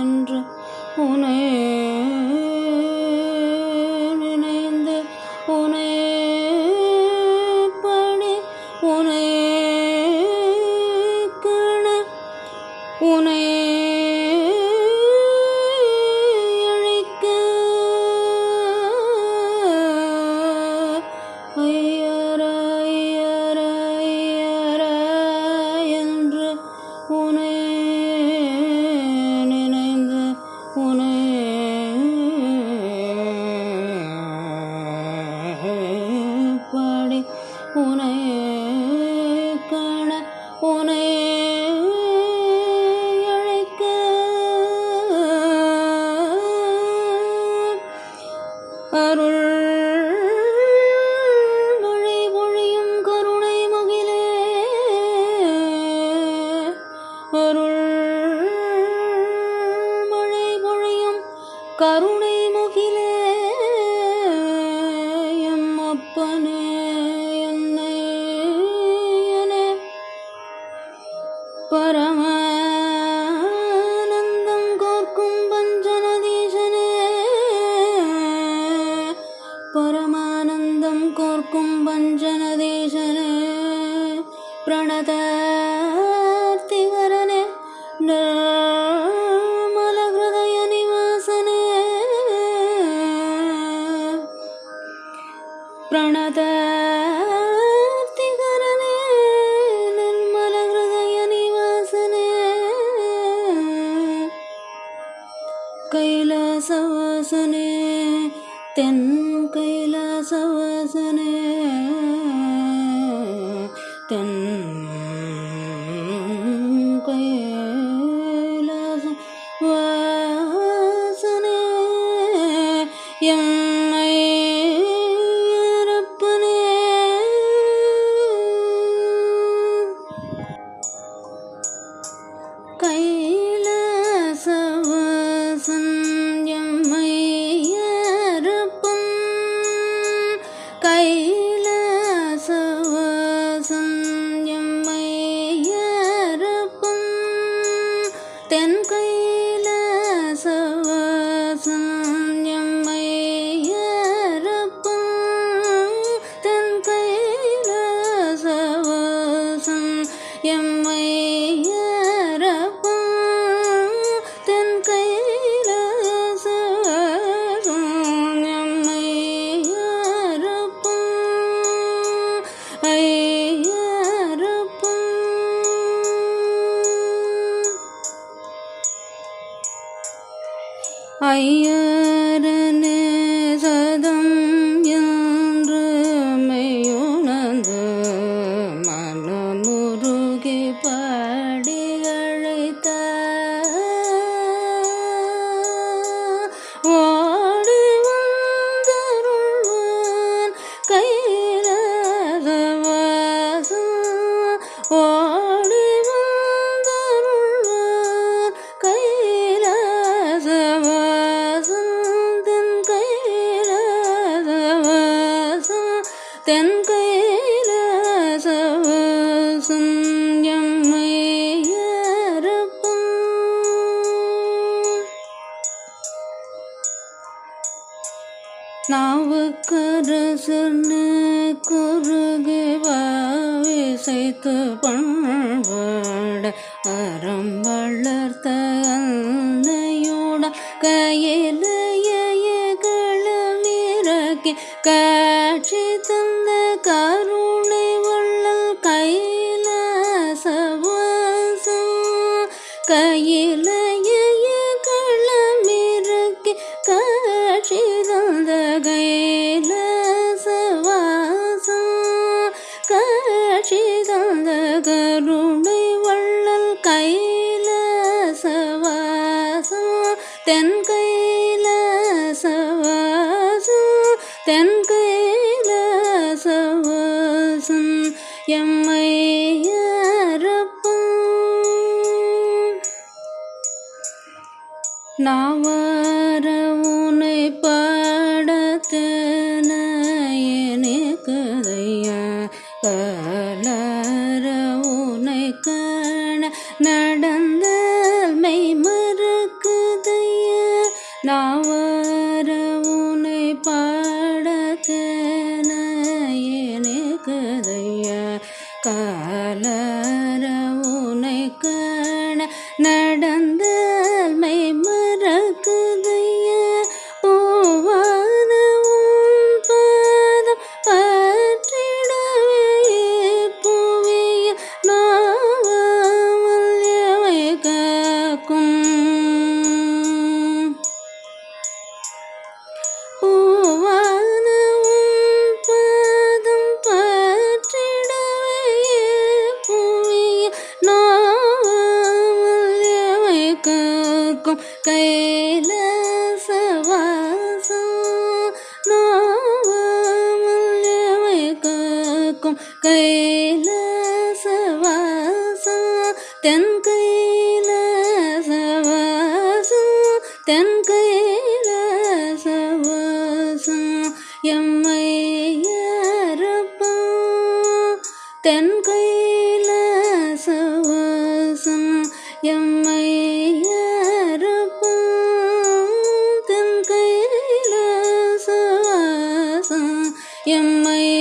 என்று உன உனை காண உனை அழைக்க. அருள் மழை பொழியும் கருணை மகிழே. அருள் மழை பொழியும் கருணை முகிலே தென் ஐயரே நாவுக்கரசர்னு குறுகிவிசைத்து பண்பாட அறம் வளர்த்த அன்னையோட கையிலேயே கள வீரக்கி காட்சி தந்த கரு தென்கைலாசவாசம் எம்மை நாவார உனை பாடத்தன கதையா கலார உனை காண நடந்த மெய் மறக்குதையா. நாவ நடந்து கைலசவாசம் நோவமல்யமைக்கும் கைலசவாசம் தென் கைலசவாசம் தென் கைலசவாசம் எம்மை யாரப்பா தென் கை 也没